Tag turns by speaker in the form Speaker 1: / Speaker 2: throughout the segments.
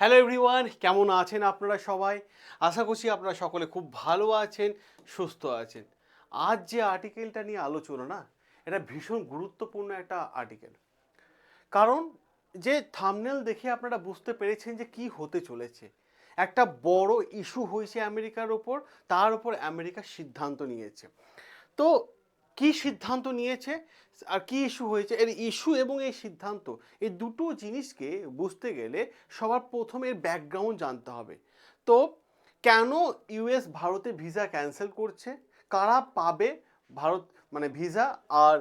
Speaker 1: Hello everyone কেমন আছেন আপনারা সবাই? আশা করছি আপনারা সকলে খুব ভালো আছেন, সুস্থ আছেন। আজ যে আর্টিকেলটা নিয়ে আলোচনা না, এটা ভীষণ গুরুত্বপূর্ণ একটা আর্টিকেল। কারণ যে থামনেল দেখে আপনারা বুঝতে পেরেছেন যে কি হতে চলেছে। একটা বড় ইস্যু হয়েছে আমেরিকার ওপর, তার উপর আমেরিকা সিদ্ধান্ত নিয়েছে। তো কি সিদ্ধান্ত নিয়েছে, আর কি ইস্যু হয়েছে, এর ইস্যু এবং এই সিদ্ধান্ত, এই দুটো জিনিসকে বুঝতে গেলে সবার প্রথমে এর ব্যাকগ্রাউন্ড জানতে হবে। তো কেন ইউএস ভারতে ভিসা ক্যান্সেল করছে? কারা পাবে ভারত মানে ভিসা আর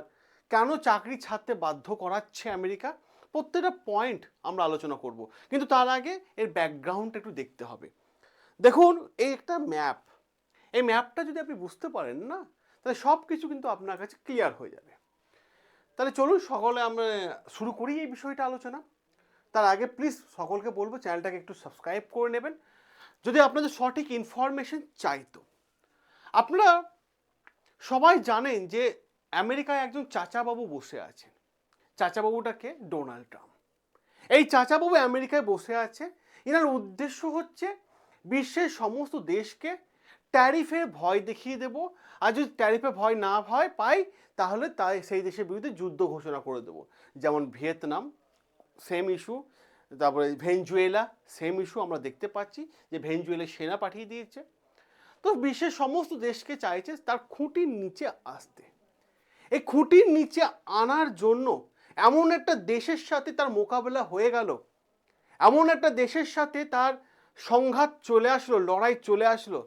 Speaker 1: কেন চাকরি ছাড়তে বাধ্য করাচ্ছে আমেরিকা? প্রত্যেকটা পয়েন্ট আমরা আলোচনা করব, কিন্তু তার আগে এর ব্যাকগ্রাউন্ডটা একটু দেখতে হবে। দেখুন, এই একটা ম্যাপ এই ম্যাপটা যদি আপনি বুঝতে পারেন না তাহলে সব কিছু কিন্তু আপনার কাছে ক্লিয়ার হয়ে যাবে। তাহলে চলুন সকলে আমরা শুরু করি এই বিষয়টা আলোচনা। তার আগে প্লিজ সকলকে বলব চ্যানেলটাকে একটু সাবস্ক্রাইব করে নেবেন। যদি আপনাদের সঠিক ইনফরমেশন চাইতো আপনারা সবাই জানেন যে আমেরিকায় একজন চাচাবাবু বসে আছেন। চাচাবাবুটাকে ডোনাল্ড ট্রাম্প। এই চাচাবাবু আমেরিকায় বসে আছে। এনার উদ্দেশ্য হচ্ছে বিশ্বের সমস্ত দেশকে ট্যারিফের ভয় দেখিয়ে দেব। আর যদি ট্যারিফে ভয় না ভয় পাই, তাহলে তাই সেই দেশের বিরুদ্ধে যুদ্ধ ঘোষণা করে দেবো। যেমন ভিয়েতনাম সেম ইস্যু তারপরে ভেনজুয়েলা সেম ইস্যু আমরা দেখতে পাচ্ছি যে ভেনজুয়েলা সেনা পাঠিয়ে দিয়েছে। তো বিশ্বের সমস্ত দেশকে চাইছে তার খুঁটির নিচে আসতে। এই খুঁটির নিচে আনার জন্য এমন একটা দেশের সাথে তার মোকাবেলা হয়ে গেল। এমন একটা দেশের সাথে তার সংঘাত চলে আসলো, লড়াই চলে আসলো।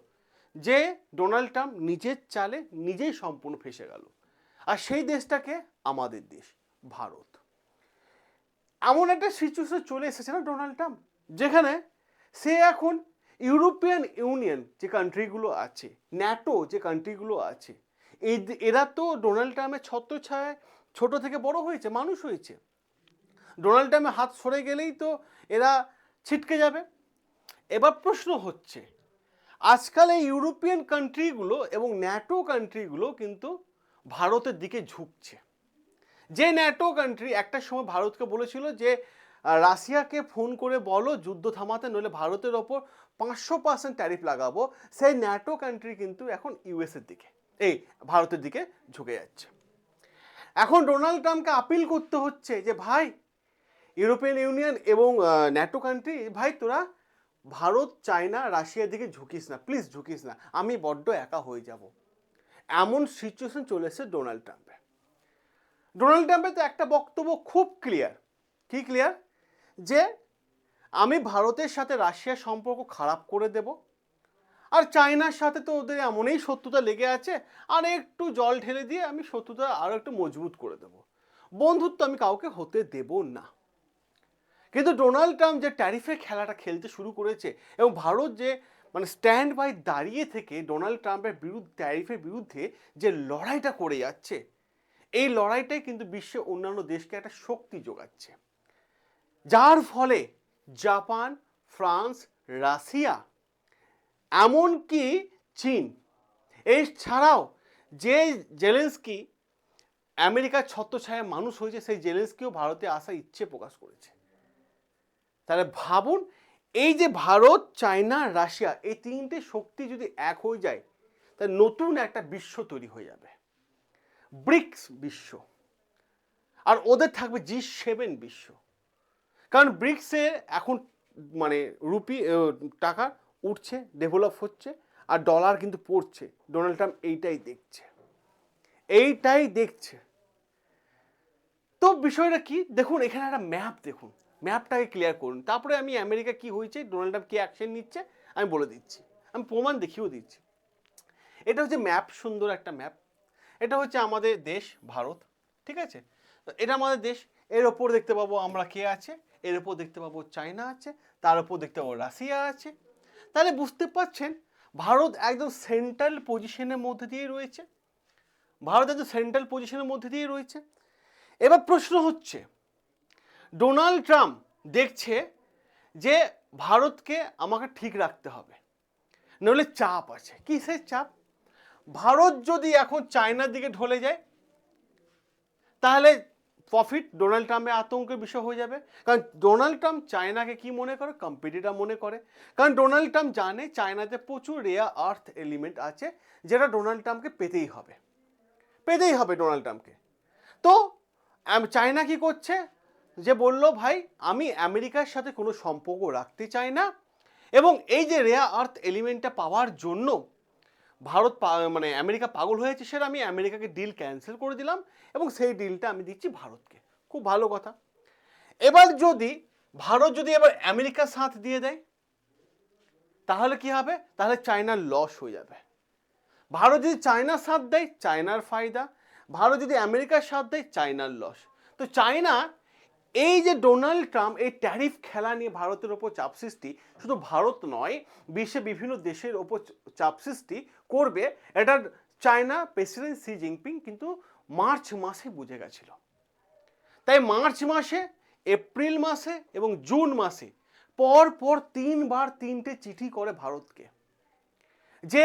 Speaker 1: যে ডোনাল্ড ট্রাম্প নিজের চালে নিজেই সম্পূর্ণ ফেসে গেল। আর সেই দেশটাকে আমাদের দেশ, ভারত। এমন একটা সিচুয়েশন চলে এসেছে না ডোনাল্ড ট্রাম্প? যেখানে সে এখন ইউরোপিয়ান ইউনিয়ন যে কান্ট্রিগুলো আছে ন্যাটো যে কান্ট্রিগুলো আছে এরা তো ডোনাল্ড ট্রাম্পের ছত্রছায়ায় ছোট থেকে বড় হয়েছে, মানুষ হয়েছে। ডোনাল্ড ট্রাম্পের হাত সরে গেলেই তো এরা ছিটকে যাবে। এবার প্রশ্ন হচ্ছে আজকাল এই ইউরোপিয়ান কান্ট্রিগুলো এবং ন্যাটো কান্ট্রিগুলো কিন্তু ভারতের দিকে ঝুঁকছে। যে ন্যাটো কান্ট্রি একটা সময় ভারতকে বলেছিল যে রাশিয়াকে ফোন করে বলো যুদ্ধ থামাতে, নইলে ভারতের ওপর পাঁচশো পার্সেন্ট ট্যারিফ লাগাবো। সেই ন্যাটো কান্ট্রি কিন্তু এখন ইউএসের দিকে, এই ভারতের দিকে ঝুঁকে যাচ্ছে। এখন ডোনাল্ড ট্রাম্পকে আপিল করতে হচ্ছে যে, ভাই ইউরোপিয়ান ইউনিয়ন এবং ন্যাটো কান্ট্রি ভাই, তোরা ভারত, চায়না, রাশিয়ার দিকে ঝুঁকিস না প্লিজ ঝুঁকিস না, আমি বড্ড একা হয়ে যাব। এমন সিচুয়েশন চলে এসেছে ডোনাল্ড ট্রাম্পের ডোনাল্ড ট্রাম্পের তো একটা বক্তব্য খুব ক্লিয়ার কি ক্লিয়ার যে আমি ভারতের সাথে রাশিয়ার সম্পর্ক খারাপ করে দেব, আর চায়নার সাথে তো ওদের এমনই শত্রুতা লেগে আছে, আর একটু জল ঢেলে দিয়ে আমি শত্রুতা আরও একটু মজবুত করে দেব। বন্ধুত্ব আমি কাউকে হতে দেব না। কিন্তু ডোনাল্ড ট্রাম্প যে ট্যারিফের খেলাটা খেলতে শুরু করেছে এবং ভারত যে মানে স্ট্যান্ড বাই দাঁড়িয়ে থেকে ডোনাল্ড ট্রাম্পের বিরুদ্ধে, ট্যারিফের বিরুদ্ধে যে লড়াইটা করে যাচ্ছে, এই লড়াইটাই কিন্তু বিশ্বের অন্যান্য দেশকে একটা শক্তি যোগাচ্ছে। যার ফলে জাপান, ফ্রান্স, রাশিয়া, এমনকি চীন এই ছাড়াও যে জেলেন্সকি, আমেরিকার ছত্রছায়া মানুষ হয়েছে, সেই জেলেন্সকিও ভারতে আসার ইচ্ছে প্রকাশ করেছে। তাহলে ভাবুন, এই যে ভারত, চায়না, রাশিয়া, এই তিনটে শক্তি যদি এক হয়ে যায়, তাহলে নতুন একটা বিশ্ব তৈরি হয়ে যাবে। ব্রিক্স বিশ্ব। আর ওদের থাকবে জি সেভেন বিশ্ব। কারণ ব্রিক্সের এখন মানে রুপি টাকা উঠছে, ডেভেলপ হচ্ছে, আর ডলার কিন্তু পড়ছে। ডোনাল্ড ট্রাম্প এইটাই দেখছে। এইটাই দেখছে। তো বিষয়টা কি? দেখুন, এখানে একটা ম্যাপ দেখুন। ম্যাপটাকে ক্লিয়ার করুন। তারপরে আমি আমেরিকা কি হয়েছে, ডোনাল্ড ট্রাম্প কি অ্যাকশন নিচ্ছে, আমি বলে দিচ্ছি। আমি প্রমাণ দেখিয়েও দিচ্ছি। এটা হচ্ছে ম্যাপ, সুন্দর একটা ম্যাপ। এটা হচ্ছে আমাদের দেশ, ভারত, ঠিক আছে? তো এটা আমাদের দেশ। এর ওপর দেখতে পাবো আমরা কে আছে, এর ওপর দেখতে পাবো চায়না আছে, তার ওপর দেখতে পাবো রাশিয়া আছে। তাহলে বুঝতে পারছেন, ভারত একদম সেন্ট্রাল পজিশনের মধ্যে দিয়ে রয়েছে। ভারত একদম সেন্ট্রাল পজিশনের মধ্যে দিয়ে রয়েছে। এবার প্রশ্ন হচ্ছে ডোনাল্ড ট্রাম্প দেখছে যে ভারতকে আমাকে ঠিক রাখতে হবে। নইলে চাপ আছে। কিসের চাপ? ভারত যদি এখন চায়নার দিকে ঢলে যায়, তাহলে প্রফিট ডোনাল্ড ট্রাম্পের আতঙ্কের বিষয় হয়ে যাবে। কারণ ডোনাল্ড ট্রাম্প চায়নাকে কি মনে করে? কম্পিটিটার মনে করে। কারণ ডোনাল্ড ট্রাম্প জানে চায়নাতে প্রচুর রেয়া আর্থ এলিমেন্ট আছে, যেটা ডোনাল্ড ট্রাম্পকে পেতেই হবে। পেতেই হবে ডোনাল্ড ট্রাম্পকে। তো চায়না কি করছে? যে বলল, ভাই, আমি আমেরিকার সাথে কোনো সম্পর্ক রাখতে চাই না এবং এই যে রেয়া আর্থ এলিমেন্টটা পাওয়ার জন্য ভারত মানে আমেরিকা পাগল হয়েছে সেটা আমি আমেরিকাকে ডিল ক্যান্সেল করে দিলাম এবং সেই ডিলটা আমি দিচ্ছি ভারতকে। খুব ভালো কথা। এবার যদি ভারত যদি এবার আমেরিকার সাথ দিয়ে দেয়, তাহলে কি হবে? তাহলে চায়নার লস হয়ে যাবে। ভারত যদি চায়নার সাথ দেয়, চায়নার ফায়দা। ভারত যদি আমেরিকার সাথ দেয়, চায়নার লস তো চায়না এই যে ডোনাল্ড ট্রাম্প, এই ট্যারিফ খেলা নিয়ে ভারতের ওপর চাপ সৃষ্টি, শুধু ভারত নয়, বিশ্বে বিভিন্ন দেশের ওপর চাপ সৃষ্টি করবে। এটা চায়না প্রেসিডেন্ট সি জিনপিং কিন্তু মার্চ মাসে বুঝে গেছিল। তাই মার্চ মাসে, এপ্রিল মাসে এবং জুন মাসে পর পর তিনবার তিনটে চিঠি করে ভারতকে যে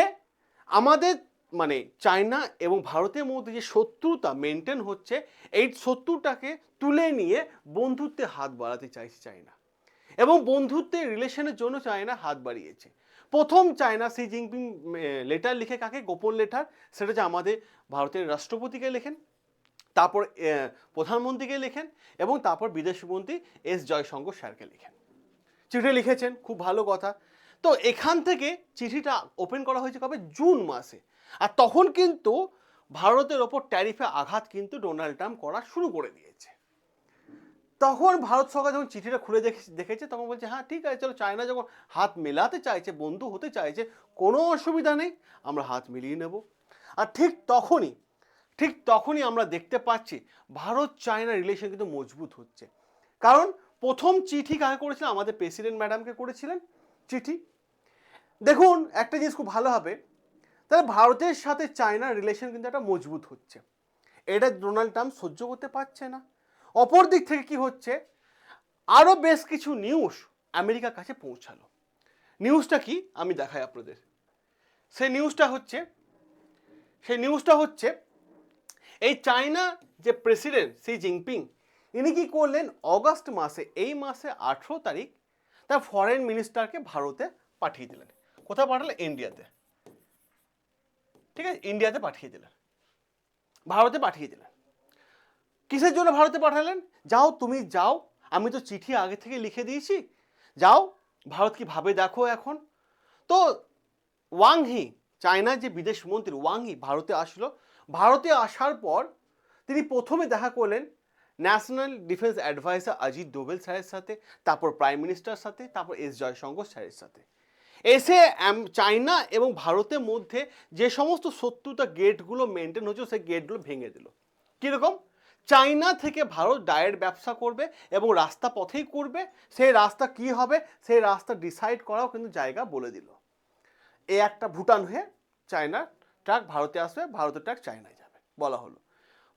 Speaker 1: আমাদের মানে চায়না এবং ভারতের মধ্যে যে শত্রুতা মেনটেন হচ্ছে, এই শত্রুটাকে তুলে নিয়ে বন্ধুত্বে হাত বাড়াতে চাইছে চায়না। এবং বন্ধুত্বের রিলেশনের জন্য চায়না হাত বাড়িয়েছে। প্রথম চায়না সি জিনপিং লেটার লিখে কাকে? গোপন লেটার সেটা যে আমাদের ভারতের রাষ্ট্রপতিকে লেখেন, তারপর প্রধানমন্ত্রীকে লেখেন এবং তারপর বিদেশমন্ত্রী এস জয়শঙ্কর স্যারকে লেখেন। চিঠি লিখেছেন, খুব ভালো কথা। তো এখান থেকে চিঠিটা ওপেন করা হয়েছে কবে? জুন মাসে। আর তখন কিন্তু ভারতের ওপর ট্যারিফে আঘাত কিন্তু ডোনাল্ড ট্রাম্প করা শুরু করে দিয়েছে। তখন ভারত সরকার যখন চিঠিটা খুলে দেখে- দেখেছে, তখন বলছে হ্যাঁ ঠিক আছে, চলো চায়না যখন হাত মেলাতে চাইছে, বন্ধু হতে চাইছে, কোনো অসুবিধা নেই, আমরা হাত মিলিয়ে নেব। আর ঠিক তখনই ঠিক তখনই আমরা দেখতে পাচ্ছি ভারত চায়না রিলেশন কিন্তু মজবুত হচ্ছে। কারণ প্রথম চিঠি কাকে করেছিলেন আমাদের প্রেসিডেন্ট ম্যাডামকে করেছিলেন চিঠি। দেখুন, একটা জিনিস খুব ভালো হবে। তাহলে ভারতের সাথে চায়নার রিলেশন কিন্তু একটা মজবুত হচ্ছে। এটা ডোনাল্ড ট্রাম্প সহ্য করতে পারছে না। অপর দিক থেকে কি হচ্ছে? আরও বেশ কিছু নিউজ আমেরিকার কাছে পৌঁছালো। নিউজটা কি? আমি দেখাই আপনাদের। সেই নিউজটা হচ্ছে, সেই নিউজটা হচ্ছে, এই চায়না যে প্রেসিডেন্ট সি জিনপিং ইনি কি করলেন? অগস্ট মাসে, এই মাসে আঠেরো তারিখ, তার ফরেন মিনিস্টারকে ভারতে পাঠিয়ে দিলেন। কোথায় পাঠালেন ইন্ডিয়াতে ঠিক আছে? ইন্ডিয়াতে পাঠিয়ে দিলেন। ভারতে পাঠিয়ে দিলেন। কিসের জন্য ভারতে পাঠালেন? যাও, তুমি যাও, আমি তো চিঠি আগে থেকে লিখে দিয়েছি। যাও, ভারত কি ভাবে দেখো এখন? তো ওয়াংহি, চায়নার যে বিদেশ মন্ত্রী ওয়াংহি ভারতে আসলো। ভারতে আসার পর তিনি প্রথমে দেখা করলেন national defence advisor Ajit Doval স্যারের সাথে, তারপর প্রাইম মিনিস্টার সাথে, তারপর এস জয়শঙ্কর স্যারের সাথে। এসে চায়না এবং ভারতের মধ্যে যে সমস্ত শত্রুতা গেটগুলো মেনটেন হচ্ছে সেই গেটগুলো ভেঙে দিল। কীরকম? চায়না থেকে ভারত ডায়েট ব্যবসা করবে এবং রাস্তা পথেই করবে। সেই রাস্তা কি হবে? সেই রাস্তা ডিসাইড করাও কিন্তু জায়গা বলে দিল। এ একটা ভুটান হয়ে চায়নার ট্রাক ভারতে আসবে, ভারতের ট্রাক চায়নায় যাবে, বলা হলো।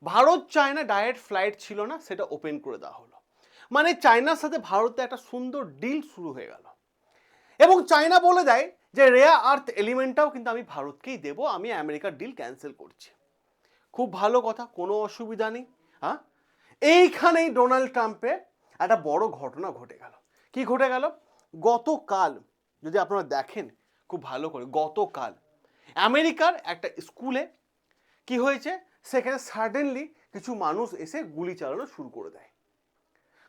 Speaker 1: ভারত চায়না ডায়েট ফ্লাইট ছিল না, সেটা ওপেন করে দেওয়া হলো। মানে চায়নার সাথে ভারতে একটা সুন্দর ডিল শুরু হয়ে গেল। এবং চায়না বলে দেয় যে রেয়া আর্থ এলিমেন্টটাও কিন্তু আমি ভারতকেই দেবো, আমি আমেরিকার ডিল ক্যান্সেল করছি। খুব ভালো কথা, কোনো অসুবিধা নেই হ্যাঁ এইখানেই ডোনাল্ড ট্রাম্পে একটা বড় ঘটনা ঘটে গেল। কি ঘটে গেল? গতকাল, যদি আপনারা দেখেন, খুব ভালো করে, গতকাল আমেরিকার একটা স্কুলে কি হয়েছে? সেখানে সাডেনলি কিছু মানুষ এসে গুলি চালানো শুরু করে দেয়।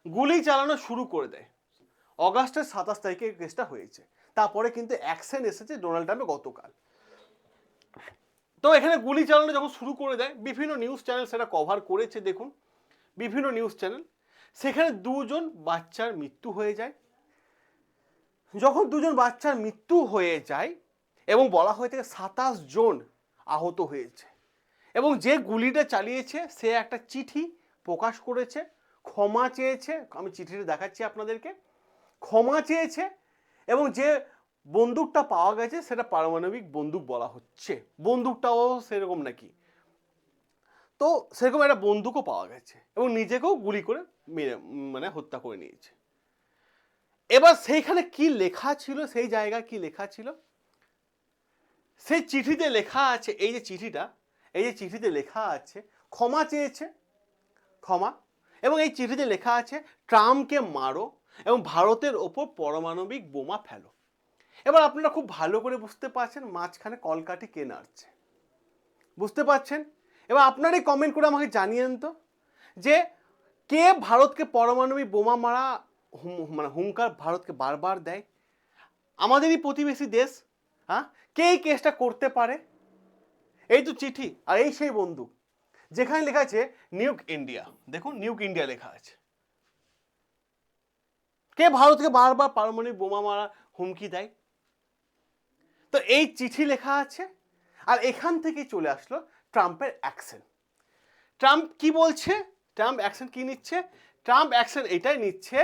Speaker 1: গুলি চালানো শুরু করে দেয়। অগাস্টের সাতাশ তারিখে কেসটা হয়েছে। তারপরে কিন্তু অ্যাকশন এসেছে ডোনাল্ড ট্রাম্পে গতকাল। তো এখানে গুলি চালানো যখন শুরু করে দেয়, বিভিন্ন নিউজ চ্যানেল সেটা কভার করেছে, দেখুন। বিভিন্ন নিউজ চ্যানেল সেখানে দুজন বাচ্চার মৃত্যু হয়ে যায়। যখন দুজন বাচ্চার মৃত্যু হয়ে যায় এবং বলা হয়ে থাকে সাতাশ জন আহত হয়েছে। এবং যে গুলিটা চালিয়েছে, সে একটা চিঠি প্রকাশ করেছে, ক্ষমা চেয়েছে। আমি চিঠিটা দেখাচ্ছি আপনাদেরকে। ক্ষমা চেয়েছে এবং যে বন্দুকটা পাওয়া গেছে সেটা পারমাণবিক বন্দুক বলা হচ্ছে। বন্দুকটাও সেরকম নাকি? তো সেরকম একটা বন্দুকও পাওয়া গেছে এবং নিজেকেও গুলি করে মেরে মানে হত্যা করে নিয়েছে। এবার সেইখানে কি লেখা ছিল? সেই জায়গায় কি লেখা ছিল? সেই চিঠিতে লেখা আছে, এই যে চিঠিটা, এই যে চিঠিতে লেখা আছে, ক্ষমা চেয়েছে, ক্ষমা, এবং এই চিঠিতে লেখা আছে, ট্রাম্পকে মারো এবং ভারতের ওপর পারমাণবিক বোমা ফেলো। এবার আপনারা খুব ভালো করে বুঝতে পারছেন মাঝখানে কলকাঠি কে নাড়ছে। বুঝতে পারছেন? এবার আপনারাই কমেন্ট করে আমাকে জানিয়েন তো, যে কে ভারতকে পারমাণবিক বোমা মারা মানে হুঙ্কার ভারতকে বারবার দেয়? আমাদেরই প্রতিবেশী দেশ হ্যাঁ? কে এই কেসটা করতে পারে? এই তো চিঠি, আর এই সেই বন্ধু যেখানে লেখা আছে নিউক ইন্ডিয়া। দেখুন, নিউক ইন্ডিয়া লেখা আছে। কে ভারতকে বারবার পারমাণবিক বোমা মারা হুমকি দেয়? তো এই চিঠি লেখা আছে, আর এখান থেকে চলে আসলো ট্রাম্পের অ্যাকশন। ট্রাম্প কি বলছে? ট্রাম্প অ্যাকশন কি নিচ্ছে? ট্রাম্প অ্যাকশন এটাই নিচ্ছে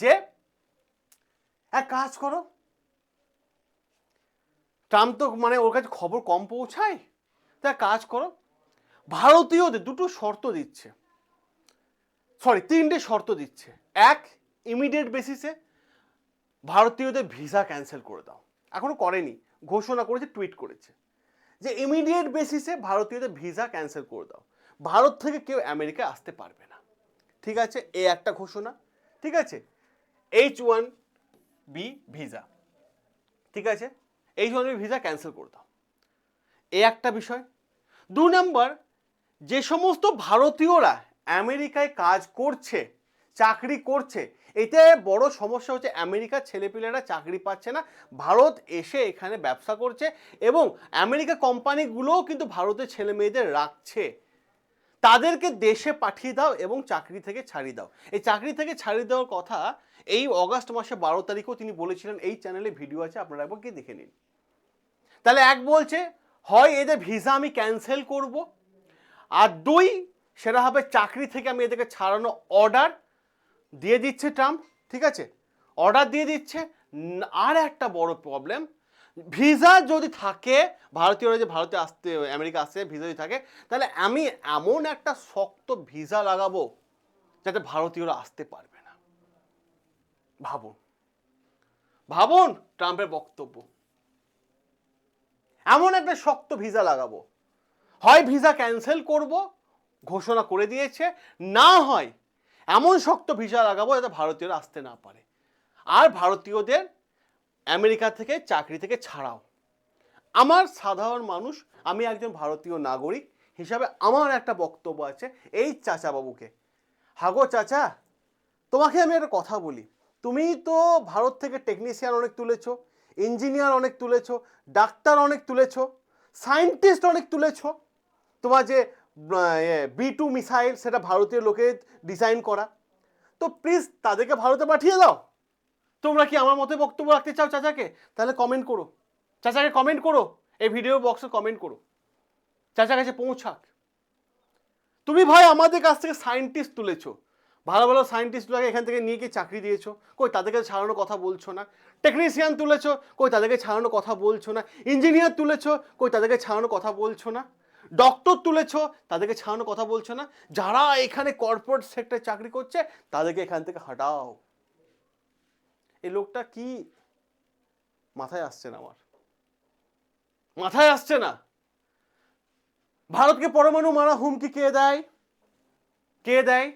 Speaker 1: যে, এক কাজ করো। ট্রাম্প তো মানে ওর কাছে খবর কম পৌঁছায়, তা কাজ করো। ভারতীয়দের দুটো শর্ত দিচ্ছে। সরি, তিনটে শর্ত দিচ্ছে। এক ইমিডিয়েট বেসিসে ভারতীয়দের ভিসা ক্যান্সেল করে দাও। এখনও করেনি, ঘোষণা করেছে টুইট করেছে। যে ইমিডিয়েট বেসিসে ভারতীয়দের ভিসা ক্যান্সেল করে দাও। ভারত থেকে কেউ আমেরিকায় আসতে পারবে না। ঠিক আছে? এ একটা ঘোষণা। ঠিক আছে? এইচ ওয়ান বি ভিসা ঠিক আছে? H one B visa cancel করে দাও। এ একটা বিষয়। দু নম্বর, যে সমস্ত ভারতীয়রা আমেরিকায় কাজ করছে, চাকরি করছে এতে বড় সমস্যা হচ্ছে আমেরিকার ছেলেপিলেরা চাকরি পাচ্ছে না। ভারত এসে এখানে ব্যবসা করছে এবং আমেরিকা কোম্পানিগুলোও কিন্তু ভারতের ছেলে মেয়েদের রাখছে। তাদেরকে দেশে পাঠিয়ে দাও এবং চাকরি থেকে ছাড়িয়ে দাও। এই চাকরি থেকে ছাড়িয়ে দেওয়ার কথা এই অগাস্ট মাসে বারো তারিখেও তিনি বলেছিলেন। এই চ্যানেলে ভিডিও আছে, আপনারা একবার গিয়ে দেখে নিন। তাহলে এক বলছে, হয় এদের ভিসা আমি ক্যান্সেল করব, আর দুই, সেটা হবে চাকরি থেকে আমি এদেরকে ছাড়ানো অর্ডার দিয়ে দিচ্ছে ট্রাম্প, ঠিক আছে? অর্ডার দিয়ে দিচ্ছে। আর একটা বড় প্রবলেম ভিসা যদি থাকে, ভারতীয়রা যে ভারতে আসতে, আমেরিকা আসতে, ভিসা যদি থাকে, তাহলে আমি এমন একটা শক্ত ভিসা লাগাবো যাতে ভারতীয়রা আসতে পারবে না। ভাবুন। ভাবুন ট্রাম্পের বক্তব্য। এমন একটা শক্ত ভিসা লাগাবো। হয় ভিসা ক্যান্সেল করব, ঘোষণা করে দিয়েছে, না হয় এমন শক্ত ভিসা লাগাবো যাতে ভারতীয়রা আসতে না পারে। আর ভারতীয়দের আমেরিকা থেকে চাকরি থেকে ছাড়াও। আমার সাধারণ মানুষ, আমি একজন ভারতীয় নাগরিক হিসাবে আমার একটা বক্তব্য আছে এই চাচা বাবুকে হাগো চাচা, তোমাকে আমি একটা কথা বলি। তুমি তো ভারত থেকে টেকনিশিয়ান অনেক তুলেছো ইঞ্জিনিয়ার অনেক তুলেছো ডাক্তার অনেক তুলেছো সায়েন্টিস্ট অনেক তুলেছো। তোমার যে বি টু মিসাইল সেটা ভারতীয় লোকে ডিজাইন করা। তো প্লিজ তাদেরকে ভারতে পাঠিয়ে দাও। তোমরা কি আমার মতে বক্তব্য রাখতে চাও চাচাকে? তাহলে কমেন্ট করো। চাচাকে কমেন্ট করো। এই ভিডিও বক্সে কমেন্ট করো। চাচার কাছে পৌঁছাক। তুমি ভাই আমাদের কাছ থেকে সায়েন্টিস্ট তুলেছো। ভালো ভালো সায়েন্টিস্টগুলোকে এখান থেকে নিয়ে গিয়ে চাকরি দিয়েছ। কই তাদেরকে ছাড়ানোর কথা বলছো না। টেকনিশিয়ান তুলেছো। কই তাদেরকে ছাড়ানোর কথা বলছো না। ইঞ্জিনিয়ার তুলেছো। কই তাদেরকে ছাড়ানোর কথা বলছো না। ডক্টর তুলেছো, তাদেরকে ছাড়ানোর কথা বলছো না, যারা এখানে কর্পোরেট সেক্টরে চাকরি করছে, তাদেরকে এখান থেকে হটাও। এই লোকটা কি? মাথায় আসছে না আমার। মাথায় আসছে না। ভারতকে পরমাণু মারা হুমকি কে দেয়? কে দেয়?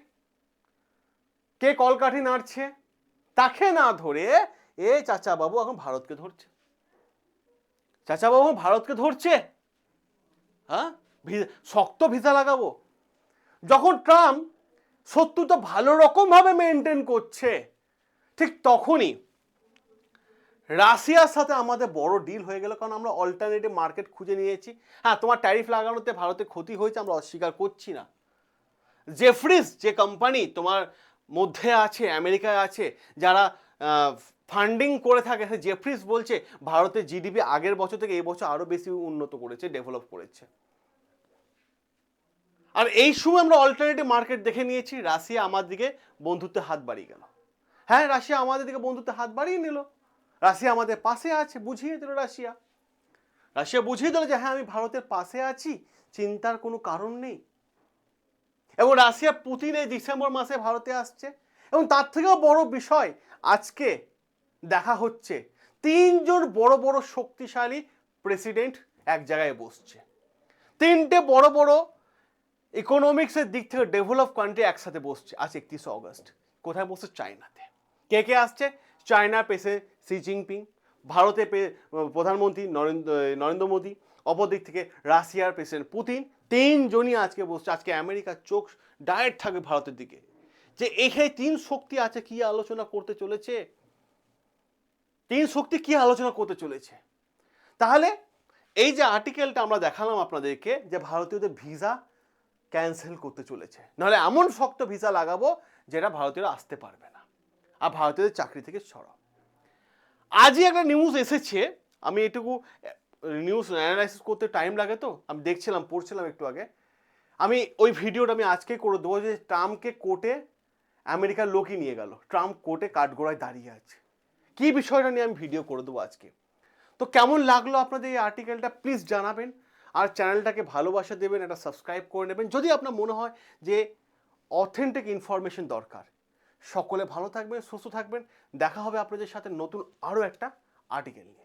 Speaker 1: কে কলকাঠি নাড়ছে? তাকে না ধরে এ চাচা বাবু এখন ভারতকে ধরছে। চাচা বাবু ভারতকে ধরছে? হ্যাঁ? শক্ত ভিসা লাগাবো। যখন ট্রাম্প শত্রুতা ভালো রকমভাবে মেনটেন করছে, ঠিক তখনই রাশিয়ার সাথে আমাদের বড় ডিল হয়ে গেল, কারণ আমরা অল্টারনেটিভ মার্কেট খুঁজে নিয়েছি। হ্যাঁ তোমার ট্যারিফ লাগানোতে ভারতে ক্ষতি হয়েছে, আমরা অস্বীকার করছি না। জেফ্রিজ যে কোম্পানি তোমার মধ্যে আছে, আমেরিকায় আছে, যারা ফান্ডিং করে থাকে, সে জেফ্রিজ বলছে ভারতের জিডিপি আগের বছর থেকে এই বছর আরও বেশি উন্নত করেছে ডেভেলপ করেছে। আর এই সময় আমরা অল্টারনেটিভ মার্কেট দেখে নিয়েছি রাশিয়া আমার দিকে বন্ধুত্বে হাত বাড়িয়ে গেল। হ্যাঁ রাশিয়া আমাদের দিকে বন্ধুত্বে হাত বাড়িয়ে নিল। রাশিয়া আমাদের পাশে আছে, বুঝিয়ে দিল রাশিয়া। রাশিয়া বুঝিয়ে দিল যে হ্যাঁ আমি ভারতের পাশে আছি, চিন্তার কোনো কারণ নেই। এবং রাশিয়া পুতিন এই ডিসেম্বর মাসে ভারতে আসছে। এবং তার থেকেও বড় বিষয়, আজকে দেখা হচ্ছে, তিনজন বড় বড় শক্তিশালী প্রেসিডেন্ট এক জায়গায় বসছে। তিনটে বড় বড় ইকোনমিক্সের দিক থেকে ডেভেলপ কান্ট্রি একসাথে বসছে আজ একত্রিশে অগস্ট। কোথায় বসছে? চায়নাতে। কে কে আসছে? চায়না পেসে সি জিনপিং ভারতে প্রধানমন্ত্রী নরেন্দ্র নরেন্দ্র মোদী, অপর দিক থেকে রাশিয়ার প্রেসিডেন্ট পুতিন। তিনজনই আজকে বসছে। আজকে আমেরিকার চোখ ডায়েট থাকবে ভারতের দিকে। যে এখানে তিন শক্তি আছে, কি আলোচনা করতে চলেছে? তিন শক্তি কি আলোচনা করতে চলেছে? তাহলে এই যে আর্টিকেলটা আমরা দেখালাম আপনাদেরকে, যে ভারতীয়দের ভিসা ক্যান্সেল করতে চলেছে। নাহলে এমন শক্ত ভিসা লাগাবো যেটা ভারতীয়রা আসতে পারবে না। আর ভারতীয়দের চাকরি থেকে সরাও। আজই একটা নিউজ এসেছে। আমি এটুকু নিউজ অ্যানালাইসিস করতে টাইম লাগে তো? আমি দেখছিলাম, পড়ছিলাম একটু আগে। আমি ওই ভিডিওটা আমি আজকে করে দেবো যে ট্রাম্পকে কোর্টে আমেরিকার লোকই নিয়ে গেল। ট্রাম্প কোর্টে কাঠগোড়ায় দাঁড়িয়ে আছে। কী বিষয়টা নিয়ে আমি ভিডিও করে দেবো আজকে? তো কেমন লাগল আপনাদের এই আর্টিকেলটা প্লিজ জানাবেন। আর চ্যানেলটাকে ভালোবাসা দেবেন এটা সাবস্ক্রাইব করে নেবেন। যদি আপনার মনে হয় যে অথেন্টিক ইনফরমেশন দরকার, সকলে ভালো থাকবেন, সুস্থ থাকবেন। দেখা হবে আপনাদের সাথে নতুন আরও একটা আর্টিকেল নিয়ে।